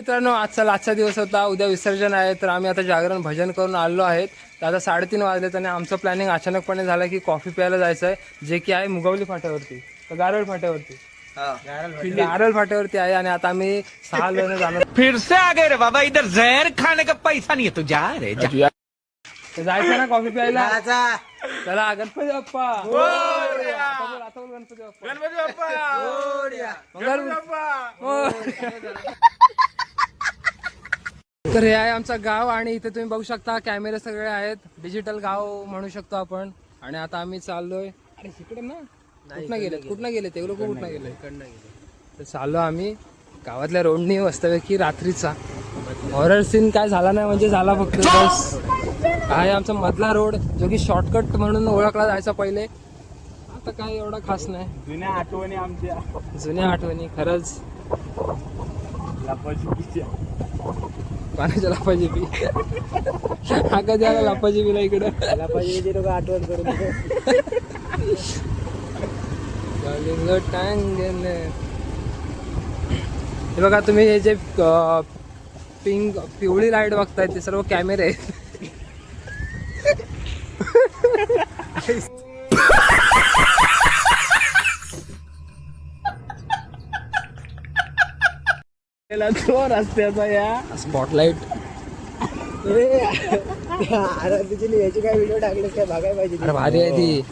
मित्रांनो आजचा आजचा दिवस होता. उद्या विसर्जन आहे तर आम्ही आता जागरण भजन करून आलो आहेत. तर आता साडेतीन वाजले आणि आमचं प्लॅनिंग अचानकपणे झालं की कॉफी प्यायला जायचं आहे जे की आहे मुगवली फाट्यावरती तर गारळ फाट्यावरती. गारळ फाट्यावरती आहे आणि आता आम्ही सहा जण जाणार. फिर से आ गए रे बाबा इधर जहर खाने का पैसा नहीं है तू जा रे जा. जायचं ना कॉफी प्यायला? चला गणपती बाप्पा. आता बोल, आता बोल गणपती बाप्पा. मोरया. तर हे आहे आमचं गाव आणि इथे तुम्ही बघू शकता कॅमेरे सगळे आहेत. डिजिटल गाव म्हणू शकतो आपण. आणि आता आम्ही चाललोय. अरे इकडे ना? कुठनं गेले कुठनं गेले ते लोक कुठनं गेले तर चाललो आम्ही. गावातल्या रोडनी वास्तव्य रात्रीचा. हॉरर सीन काय झाला नाही म्हणजे झाला फक्त बस. हा आहे आमचा मधला रोड जो की शॉर्टकट म्हणून ओळखला जायचा पहिले. आता काय एवढा खास नाही. जुन्या आठवणी आमच्या. जुन्या आठवणी खरंच. पाण्याच्या लापाजीबी हा कधी आला लापाजीबीला इकडं. लपाछुपीची लोक आठवण करून. हे बघा तुम्ही हे जे पिंक पिवळी लाइट बघताय ते सर्व कॅमेरे आहेत. तो रस्त्याचा या. स्पॉटलाईट आराधीची याची काय व्हिडिओ टाकले काय बघायला पाहिजे अरे भारी आहे ती.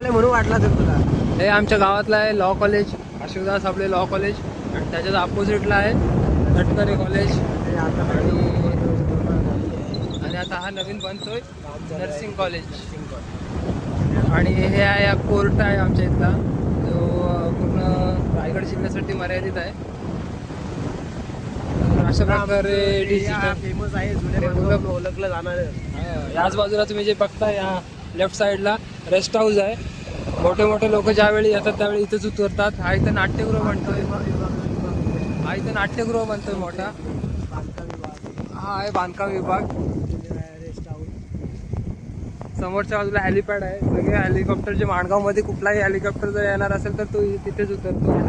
म्हणून वाटला तर तुला. हे आमच्या गावातलं आहे लॉ कॉलेज अशोकदास आपले लॉ कॉलेज आणि त्याच्याच अपोजिटला आहे तटकरे कॉलेज आणि आता हा नवीन बनतोय नर्सिंग कॉलेज आणि हे आहे कोर्ट आहे आमच्या इथला. जो पूर्ण रायगड जिल्ह्यासाठी मर्यादित आहे. अशा प्रकारे डिजिटल फेमस आहे जुन्या माणसाला ओळखलं जाणार. याच बाजूला तुम्ही जे बघता या लेफ्ट साईडला रेस्ट हाऊस आहे. मोठे मोठे लोक ज्यावेळी येतात त्यावेळी इथेच उतरतात. हा इथं नाट्यगृह बनतोय हा इथं नाट्यगृह बनतोय मोठा. हा आहे बांधकाम विभाग. समोरच्या बाजूला हेलिपॅड आहे. सगळे हेलिकॉप्टर जे माणगावमध्ये कुठलाही हेलिकॉप्टर जर येणार असेल तर तो तिथेच उतरतो.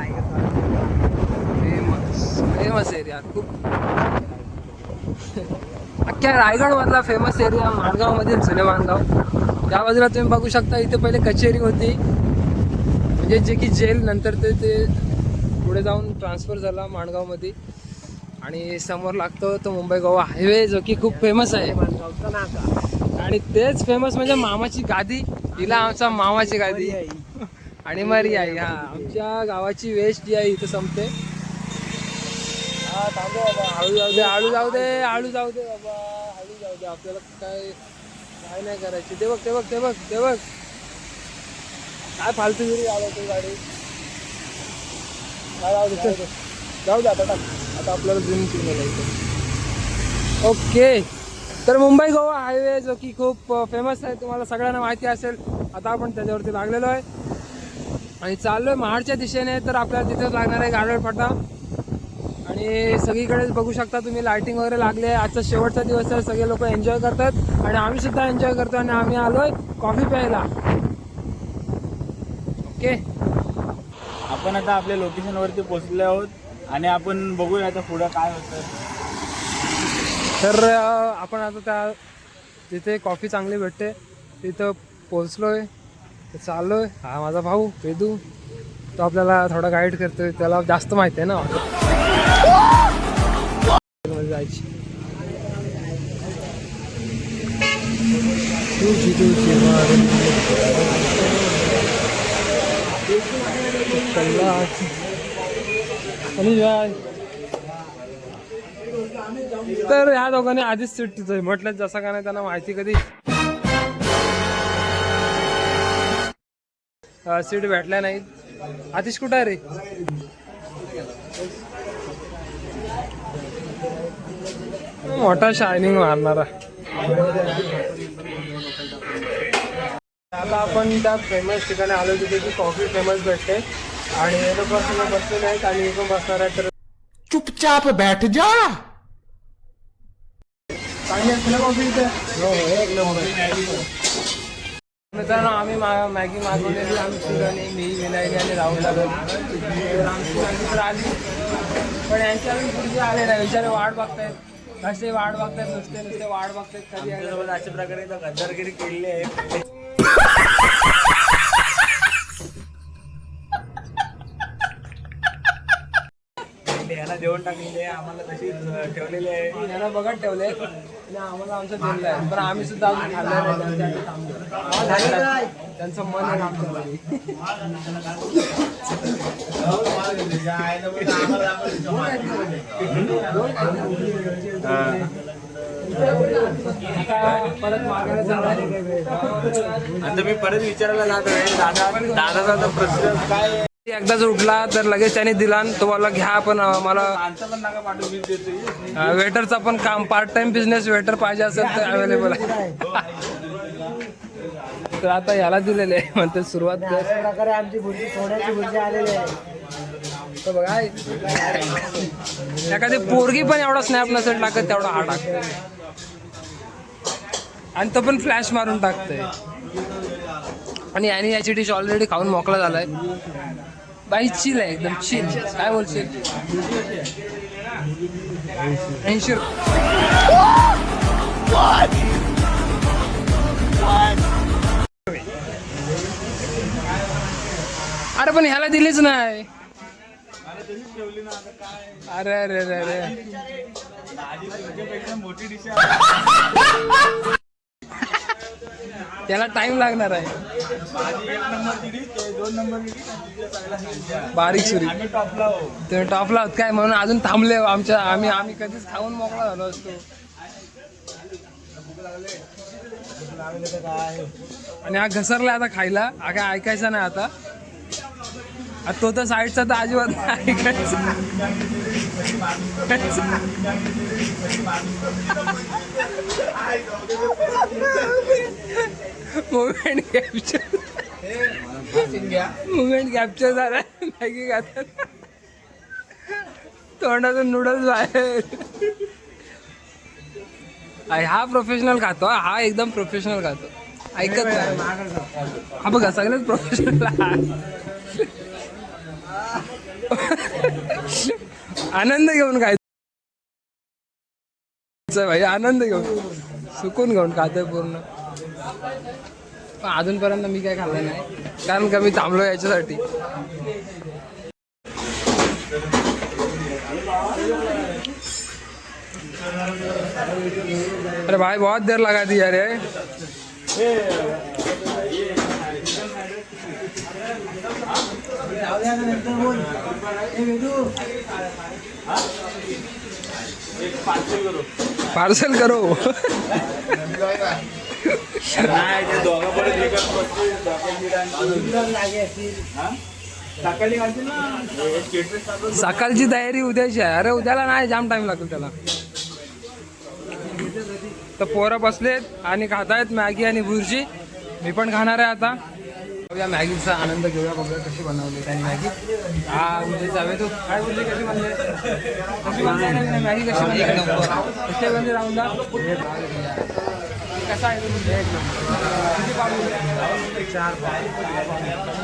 फेमस एरिया खूप. अख्ख्या रायगड मधला फेमस एरिया माणगावमधील जुने माणगाव. त्या बाजूला तुम्ही बघू शकता इथे पहिले कचेरी होती. म्हणजे जे की जेल नंतर ते ते पुढे जाऊन ट्रान्सफर झाला माणगावमध्ये आणि समोर लागतो तो मुंबई गोवा हायवे जो की खूप फेमस आहे. आणि तेच फेमस म्हणजे मामाची गादी. हिला आमचा मामाची गादी. आणि मरी आई हा आमच्या गावाची वेस्ट जी आहे इथं संपते. हा थांबव बाबा. हळू जाऊ दे हळू जाऊ दे हळू जाऊ दे बाबा. हळू जाऊ दे आपल्याला काय काय नाही करायची. ते बघ ते बघ ते बघ ते बघ. काय फालतूगिरी आलो तू गाडी? काय जाऊ दे जाऊ दे. आता टाक. आता आपल्याला झूम सिग्नल इथे. ओके. तर मुंबई गोवा हायवे जो की खूप फेमस आहे तुम्हाला सगळ्यांना माहिती असेल. आता आपण त्याच्यावरती लागलेलो आहे. आणि चाललोय महाडच्या दिशेने तर आपल्याला तिथेच लागणार आहे गाडळ फाटा आणि सगळीकडे बघू शकता तुम्ही लाइटिंग वगैरे लागले आजचा शेवटचा दिवस आहे सगळे लोक एन्जॉय करतात. आणि आम्ही सुद्धा एन्जॉय करतो आणि आम्ही आलोय कॉफी प्यायला. ओके आपण आता आपल्या लोकेशन वरती पोहोचलो आहोत आणि आपण बघूया आता पुढं काय होतं. तर आपण आता त्या तिथे कॉफी चांगली भेटते तिथं पोचलोय तर चाललोय. हा माझा भाऊ वेदू. तो आपल्याला थोडा गाईड करतोय. त्याला जास्त माहिती आहे ना. जायची. तुझी तुझी तर ह्या दोघांनी आधीच सीट म्हटलं जसं का नाही त्यांना माहिती कधी. सीट भेटल्या नाहीत. आतिश कुठं आहे रे? मोठा शायनिंग मारणारा आता आपण त्या फेमस ठिकाणी आलो तिथे की कॉफी फेमस भेटते. आणि हे लोक असं बसलेले आहेत आणि हे पण बसणार आहे तर चुपचाप बैठ जा. चांगली असते ना कॉफी इथे? मित्रांनो आम्ही मा- मॅगी मागवलेली आमची आणि मी विनायक आणि राहुल लागल. तर आमची मॅगी तर आली. पण यांची अजून पुढचे आले नाही. विचारे वाट बघतायत. कसे वाट बघतायत नुसते नुसते वाट बघतायत कधी. आमच्यासोबत अशा प्रकारे इथं गद्दारगिरी केलेली आहे याला देऊन टाकलेली आहे आम्हाला तशीच ठेवलेली आहे यांना बघत ठेवले आणि आम्हाला आमचं दिलं आहे पण आम्ही सुद्धा अजून खाल्लं नाही त्यांच्यासाठी थांबलो. त्यांचं मन आहे. आता मी परत विचारायला जात आहे. दादा दादाचा आता प्रश्न काय? एकदाच उठला तर लगेच त्याने दिला आणि तो मला घ्या पण मला वेटरचा पण काम पार्ट टाइम बिझनेस वेटर पाहिजे असेल तर अवेलेबल आहे. तर आता याला दिलेले आहे म्हणते सुरुवात प्रकारे आमची भुर्जी सोन्याची भुर्जी आलेली आहे. तर बघा. एखादी पोरगी पण एवढा स्नॅप नसेल टाकत तेवढा हा टाकतो आणि तो पण फ्लॅश मारून टाकतोय. आणि याने याची डिश ऑलरेडी खाऊन मोकळा झालाय. बाई चिल आहे एकदम चिल काय बोलशील? ऐंशी अरे पण ह्याला दिलीच नाही. अरे अरे अरे अरे. मोठी डिश त्याला टाइम लागणार आहे. बारीक सुरी. तुम्ही टॉपला आहोत. काय? म्हणून अजून थांबले हो. आमच्या. आम्ही आम्ही कधीच खाऊन मोकळा झालो असतो. आणि हा घसरला आता खायला. हा काय ऐकायचा नाही आता. तो तर साईडचा तर अजिबात मुवमेंट कॅप्चर मुवमेंट कॅप्चर झाला. मॅगी खातात तोंडातून नूडल्स बाहेर. हा प्रोफेशनल खातो हा. एकदम प्रोफेशनल खातो. ऐकत नाही. हा बघा सगळेच प्रोफेशनल आनंद घेऊन खायचं. भाई आनंद घेऊन. सुकून घेऊन खातोय पूर्ण. पण अजूनपर्यंत मी काय खाल्लं नाही. कारण का मी थांबलो याच्यासाठी. अरे भाई बहुत देर लगा दी यार पार्सल करो. सकाळची तयारी उद्याची आहे. अरे उद्याला नाही जाम टाइम लागतो त्याला. तर पोरं बसलेत आणि खातायत मॅगी आणि भुर्जी मी पण खाणार आहे आता. या मॅगीचा आनंद घेऊया बघूया कशी बनवली त्याने मॅगी. हा म्हणजे जावे तू काय बोलली कशी बनली? कशी बनली? मॅगी कशी बनली? एक नंबर कशी बनली कसा आहे तो म्हणजे? एक नंबर किती पाव दिले? चार पाव.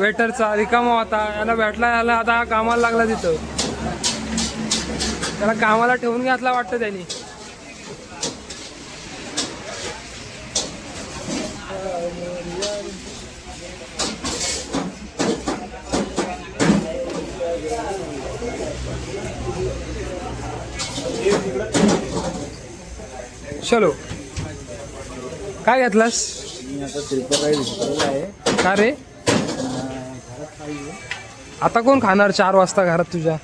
वेटरचा रिकामा होता. याला भेटला याला आता हा कामाला लागला तिथं. त्याला कामाला ठेवून घातला वाटतं त्यांनी. चलो. काय घेतलास? मी आता त्रिपुरा विचारलेला आहे. का रे? आता कोण खाणार चार वाजता घरात तुझ्या?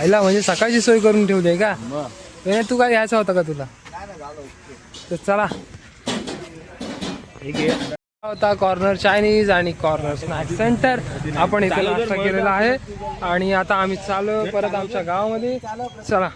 आईला म्हणजे सकाळची सोय करून ठेवली आहे का? विनय तू काय घ्यायचा होता का तुला? तर चला. होता कॉर्नर चायनीज आणि कॉर्नर स्नॅक सेंटर आपण इथे नाश्ता केलेला आहे. आणि आता आम्ही चालू परत आमच्या गावामध्ये. चला.